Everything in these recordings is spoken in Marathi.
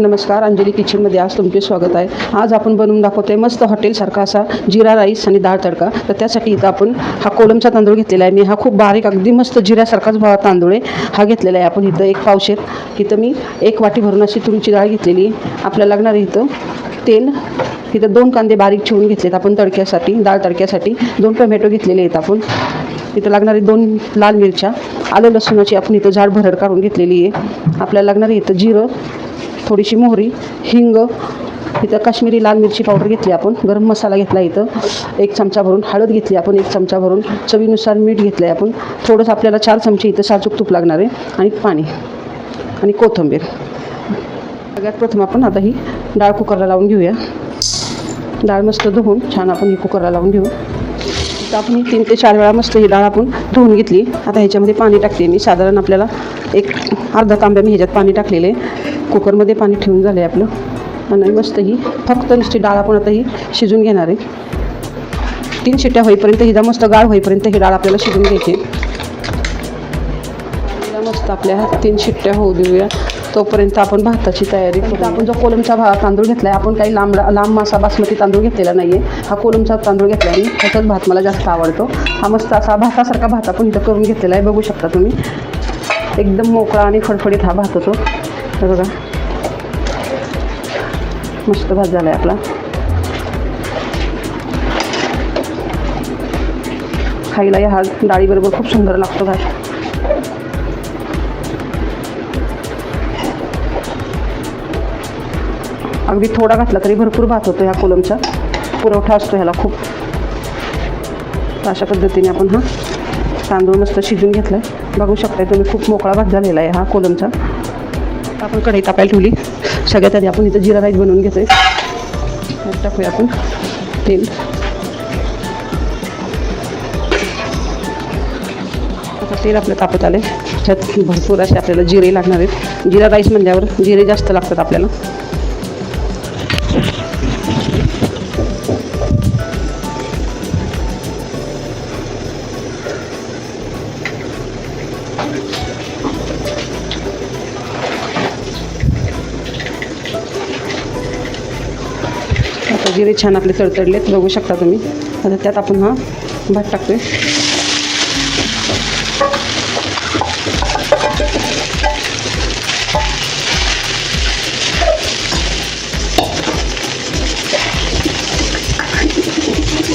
नमस्कार अंजली किचनमध्ये आज तुमचे स्वागत आहे. आज आपण बनवून दाखवतो आहे मस्त हॉटेलसारखा असा जिरा राईस आणि डाळ तडका. तर त्यासाठी इथं आपण हा कोलमचा तांदूळ घेतलेला आहे. मी हा खूप बारीक अगदी मस्त जिऱ्यासारखाच भावा तांदूळ आहे. हा घेतलेला आहे. आपण इथं एक पावशेर. इथं मी एक वाटी भरून अशी तुरीची डाळ घेतलेली आहे. आपल्याला लागणार इथं तेल. इथं दोन कांदे बारीक चिवून घेतलेत आपण तडक्यासाठी डाळ तडक्यासाठी. दोन टोमॅटो घेतलेले आहेत आपण. इथं लागणारी दोन लाल मिरच्या. आलं लसूणाची आपण इथं झाड भरड काढून घेतलेली आहे. आपल्याला लागणारी इथं जिरं. थोडीशी मोहरी हिंग इथं काश्मीरी लाल मिरची पावडर घेतली आपण गरम मसाला घेतला इथं एक चमचा भरून हळद घेतली आपण एक चमचा भरून चवीनुसार मीठ घेतलं आहे आपण थोडंसं आपल्याला चार चमचे इथं साजूक तूप लागणार आहे आणि पाणी आणि कोथिंबीर. सगळ्यात प्रथम आपण आता ही डाळ कुकरला लावून घेऊया. डाळ मस्त धुवून छान आपण ही कुकरला लावून घेऊ. तर आपण तीन ते चार वेळा मस्त ही डाळ आपण धुवून घेतली. आता ह्याच्यामध्ये पाणी टाकते मी. साधारण आपल्याला एक अर्धा तांब्या मी ह्याच्यात पाणी टाकलेले आहे. कुकरमध्ये पाणी ठेवून झालं आहे आपलं. आणि मस्त ही फक्त नुसती डाळ आपण आता ही शिजून घेणार आहे. तीन शिट्ट्या होईपर्यंत हिला मस्त गाळ होईपर्यंत ही डाळ आपल्याला शिजून घ्यायची हिला मस्त आपल्या तीन शिट्ट्या होऊ देऊया. तोपर्यंत आपण भाताची तयारी करू आपण जो कोलमचा भा तांदूळ घेतला आहे आपण काही लांब लांब मासा बासमती तांदूळ घेतलेला नाही आहे हा कोलमचा तांदूळ घेतला आहे ह्याचाच भात मला जास्त आवडतो. हा मस्त असा भातासारखा भात आपण इथं करून घेतलेला आहे. बघू शकता तुम्ही. एकदम मोकळा आणि फडफडीत हा भात होतो. बघा. मस्त भात झाला आहे आपला. खायला या हा डाळीबरोबर खूप सुंदर लागतो भात. अगदी थोडा घातला तरी भरपूर भात होतो ह्या कोलमचा. पुरवठा असतो ह्याला खूप. अशा पद्धतीने आपण हा तांदूळ मस्त शिजून घेतला आहे बघू शकताय तुम्ही खूप मोकळा भात झालेला आहे हा कोलमचा. आता आपण कढई तापायला ठेवली. सगळ्यात आधी आपण इथं जिरा राईस बनवून घेतोय. त्यात टाकूया आपण तेल. आता तेल आपलं तापत आलं त्यात भरपूर असे आपल्याला जिरे लागणार आहेत. जिरा राईस म्हणल्यावर जिरे जास्त लागतात आपल्याला. जिरे छान आपले तडतडलेत बघू शकता तुम्ही. आता त्यात आपण हा भात टाकतोय.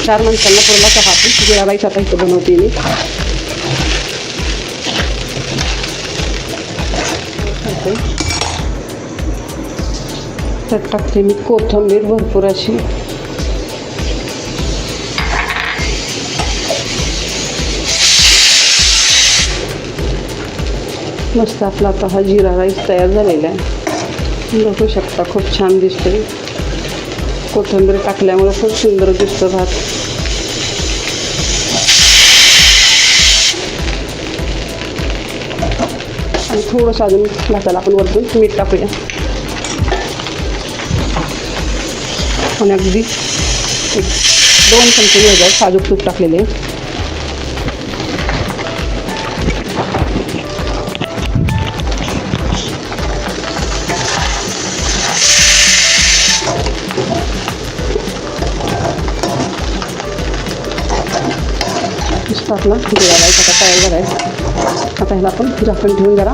चार माणसांना पुरला चहा आपण जिरा आता इथं बनवते मी. Okay. त्यात टाकते मी कोथिंबीर भरपूर अशी. मस्त आपला आता हा जिरा राईस तयार झालेला आहे. बघू शकता खूप छान दिसतोय. कोथिंबीर टाकल्यामुळे खूप सुंदर दिसतो भात. आणि थोडंसं अजून भाताला आपण वरतून मीठ टाकूया. आणि अगदी एक, दोन चमचे ह्याच्यात साजूक तूप नुसतं आपला जिरा आता आपण ठेवून जरा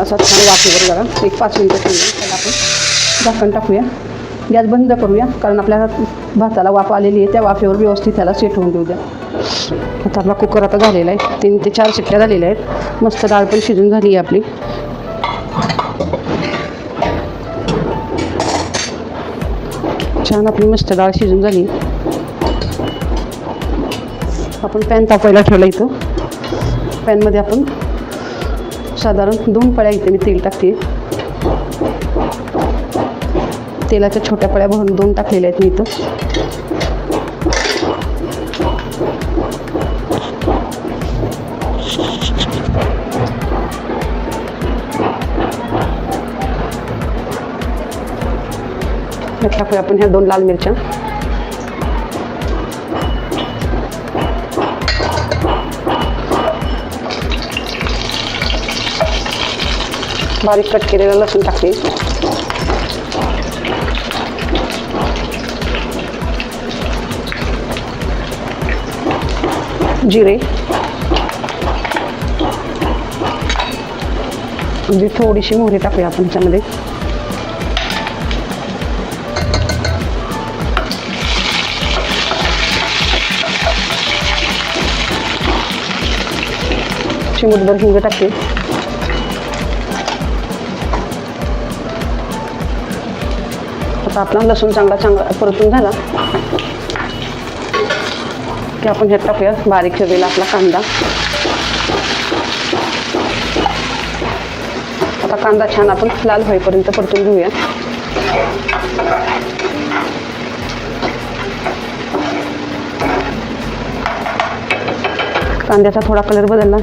असा छान वाफेवर जरा एक पाच मिनटं आपण झाकण टाकूया. गॅस बंद करूया कारण आपल्या भाताला वाफ आलेली आहे त्या वाफेवर व्यवस्थित त्याला सेट होऊन देऊ द्या. आता आपला कुकर आता झालेला आहे तीन ते चार शिट्ट्या झालेल्या आहेत. मस्त डाळ पण शिजून झाली आहे आपली. छान आपली मस्त डाळ शिजून झाली. आपण पॅन तापायला ठेवला इथं. पॅनमध्ये आपण साधारण दोन पळ्या इथे मी तेल टाकते. तेलाच्या छोट्या पळ्या भरून दोन टाकलेल्या आहेत मी इथं. टाकूया आपण ह्या दोन लाल मिरच्या. बारीक कट केलेलं लसूण टाकते. जिरे. म्हणजे थोडीशी मोहरी टाकूया आपण त्याच्यामध्ये. चिमूटभर हिंग टाकते. आता आपला लसूण चांगला चांगला परतून झाला. की आपण ह्यात टाकूया बारीक चिरलेला आपला कांदा. आता कांदा छान आपण लाल होईपर्यंत परतून घेऊया. कांद्याचा थोडा कलर बदलला.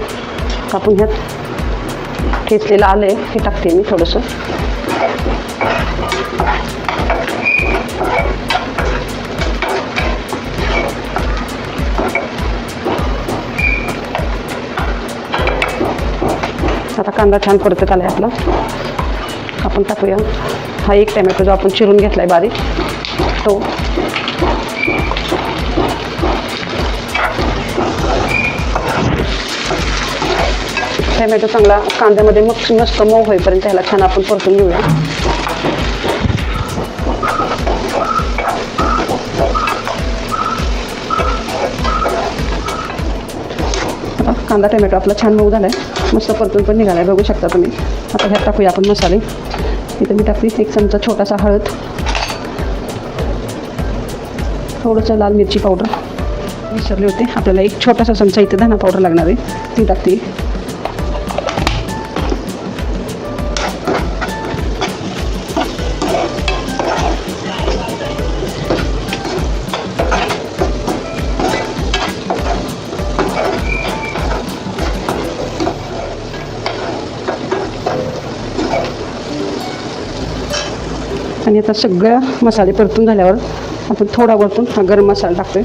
आपण ह्यात ठेचलेलं आलं आहे हे टाकते मी थोडंसं. आता कांदा छान परतत आला आहे आपला आपण टाकूया. हा एक टॅमॅटो जो आपण चिरून घेतला आहे बारीक तो. टॅमॅटो चांगला कांद्यामध्ये मग मस्त मऊ होईपर्यंत ह्याला छान आपण परतून घेऊया. कांदा टोमॅटो आपला छान मऊ झाला आहे मस्त परतून पण निघाला आहे बघू शकता तुम्ही. आता ह्यात टाकूया आपण मसाले. इथं मी टाकली एक चमचा छोटासा हळद. थोडंसं लाल मिरची पावडर. विसरले होते. आपल्याला एक छोटासा चमचा इथे धना पावडर लागणार आहे. ती टाकते. आणि आता सगळ्या मसाले परतून झाल्यावर आपण थोडा वरतून हा गरम मसाला टाकतोय.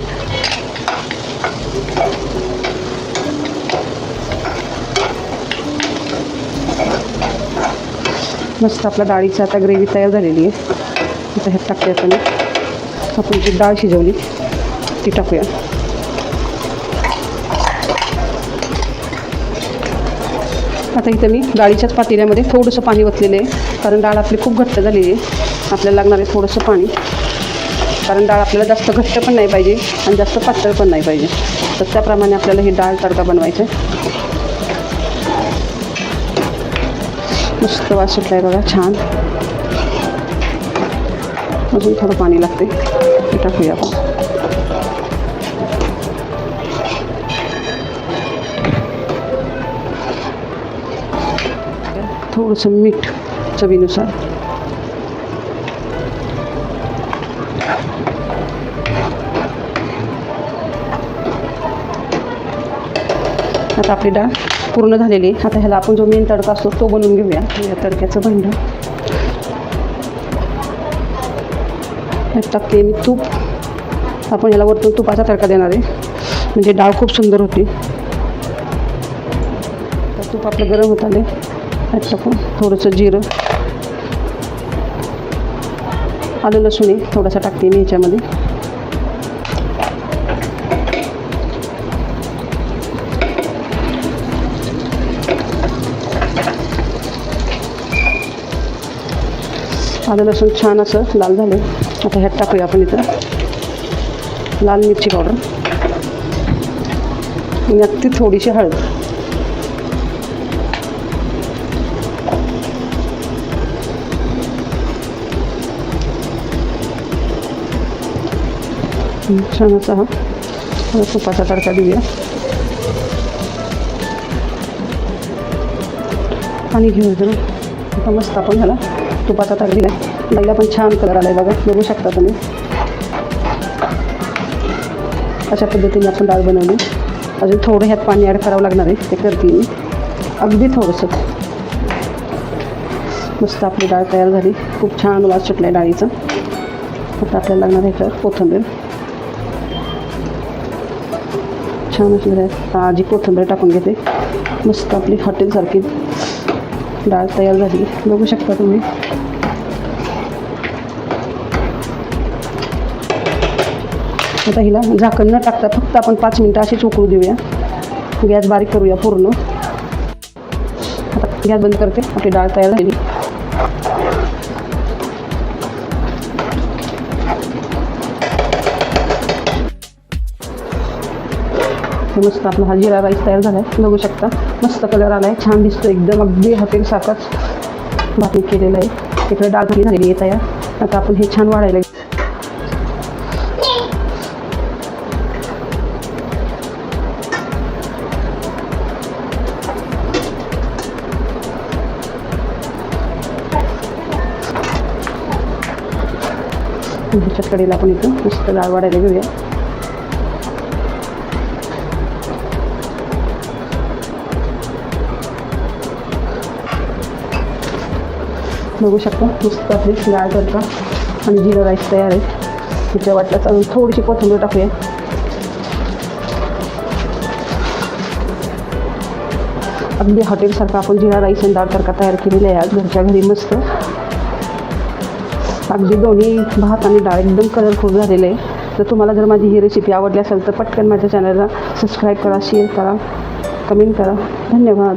मस्त आपल्या डाळीची आता ग्रेव्ही तयार झालेली आहे. आता ह्यात टाकते आपण. आपण जी डाळ शिजवली ती टाकूया. आता इथं मी डाळीच्याच पातेल्यामध्ये थोडंसं पाणी ओतलेलं आहे कारण डाळ आपली खूप घट्ट झालेली आहे. आपल्याला लागणार आहे थोडंसं पाणी. कारण डाळ आपल्याला जास्त घट्ट पण नाही पाहिजे आणि जास्त पातळ पण नाही पाहिजे. तर त्याप्रमाणे आपल्याला ही डाळ तडका बनवायचा आहे. मस्त वास सुटला आहे बघा छान. अजून थोडं पाणी लागते. टाकूया आपण. थोडंसं मीठ चवीनुसार. आता आपली डाळ पूर्ण झालेली आहे. आता ह्याला आपण जो मेन तडका असतो तो बनवून घेऊया. या तडक्याचं भांडं. टाकते मी तूप. आपण ह्याला वरतून तुपाचा तडका देणार आहे. म्हणजे डाळ खूप सुंदर होती. तर तूप आपलं गरम होत आले ह्यात टाकून थोडंसं जिरं आलं लसूण आहे थोडासा टाकते मी ह्याच्यामध्ये. आलं लसूण छान असं लाल झालं आता ह्यात टाकूया आपण इथं. लाल मिरची पावडर. आणि अगदी थोडीशी हळद. छान असा हा. तुपाचा तडका देऊया. आणि घेऊया जरा. आता मस्त आपण ह्याला तुपाचा तडका दिला डाळीला पण छान कलर आला आहे बघा. बघू शकता तुम्ही. अशा पद्धतीने आपण डाळ बनवली. अजून थोडं ह्यात पाणी ॲड करावं लागणार आहे. ते करते मी. अगदी थोडंसं. मस्त आपली डाळ तयार झाली. खूप छान वास सुटला आहे डाळीचा. आता आपल्याला लागणार आहे ह्याच्यावर कोथिंबीर. छान असलेलं आहे ताजी कोथिंबीर टाकून घेते. मस्त आपली हॉटेलसारखी. डाळ तयार झाली. बघू शकता तुम्ही. आता हिला झाकण न टाकता फक्त आपण पाच मिनटं अशीच उकळू देऊया. गॅस बारीक करूया पूर्ण. आता गॅस बंद करते. आपली डाळ तयार झाली. हे मस्त आपला हा जिरा राईस तयार झाला आहे बघू शकता. मस्त कलर आला आहे छान दिसतो एकदम अगदी हॉटेलसारखाच भाकरी केलेलं आहे. इकडे डाळ भाकरी झालेली आहे तयार. आता आपण हे छान वाढायला ह्याच्या कडेला आपण इथं मस्त डाळ वाढायला घेऊया. बघू शकता. मस्त आपली डाळ तडका आणि जिरा राईस तयार आहे. तिच्या वाटल्यास अजून थोडीशी कोथिंबीर टाकूया. अगदी हॉटेलसारखा आपण जिरा राईस आणि डाळ तडका तयार केलेला आहे आज. घरच्या घरी मस्त. अगदी दोन्ही भात आणि डाळ एकदम कलरफुल झालेले आहे. तर तुम्हाला जर माझी ही रेसिपी आवडली असेल तर पटकन माझ्या चॅनलला सबस्क्राईब करा शेअर करा कमेंट करा. धन्यवाद.